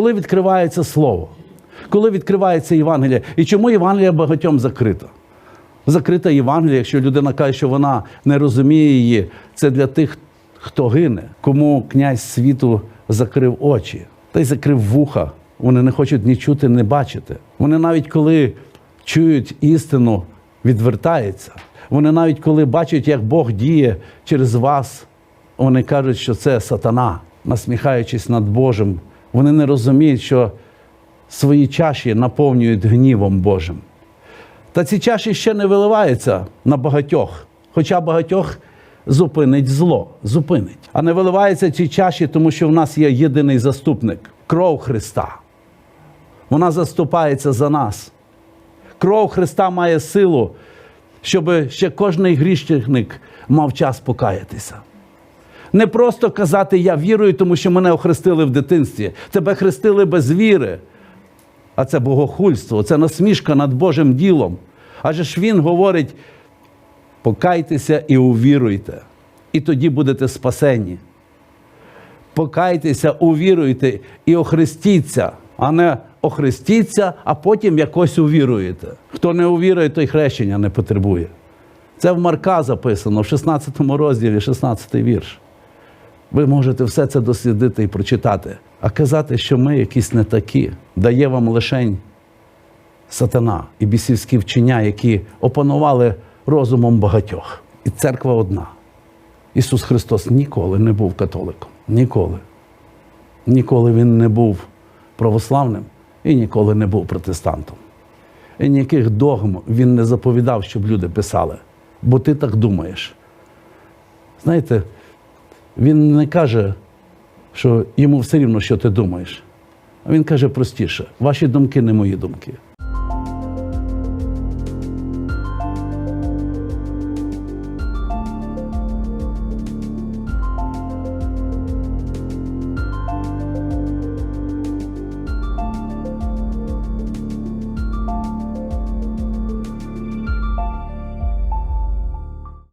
Коли відкривається слово, коли відкривається Євангеліє. І чому Євангелія багатьом закрита? Закрита Євангелія, якщо людина каже, що вона не розуміє її, це для тих, хто гине, кому князь світу закрив очі та й закрив вуха. Вони не хочуть ні чути, ні бачити. Вони навіть коли чують істину, відвертаються. Вони навіть коли бачать, як Бог діє через вас, вони кажуть, що це сатана, насміхаючись над Божим. Вони не розуміють, що свої чаші наповнюють гнівом Божим. Та ці чаші ще не виливаються на багатьох, хоча багатьох зупинить зло, зупинить. А не виливаються ці чаші, тому що в нас є єдиний заступник кров Христа. Вона заступається за нас. Кров Христа має силу, щоб ще кожний грішник мав час покаятися. Не просто казати Я вірую, тому що мене охрестили в дитинстві. Тебе хрестили без віри. А це богохульство, це насмішка над Божим ділом. Адже ж він говорить: покайтеся і увіруйте, і тоді будете спасені. Покайтеся, увіруйте і охрестіться, а не охрестіться, а потім якось увіруєте. Хто не увірує, той хрещення не потребує. Це в Марка записано в 16 розділі, 16 вірш. Ви можете все це дослідити і прочитати. А казати, що ми якісь не такі, дає вам лишень сатана і бісівські вчення, які опанували розумом багатьох. І церква одна. Ісус Христос ніколи не був католиком. Ніколи. Ніколи Він не був православним і ніколи не був протестантом. І ніяких догм Він не заповідав, щоб люди писали, бо ти так думаєш. Знаєте, він не каже, що йому все рівно, що ти думаєш. А він каже простіше: ваші думки не мої думки.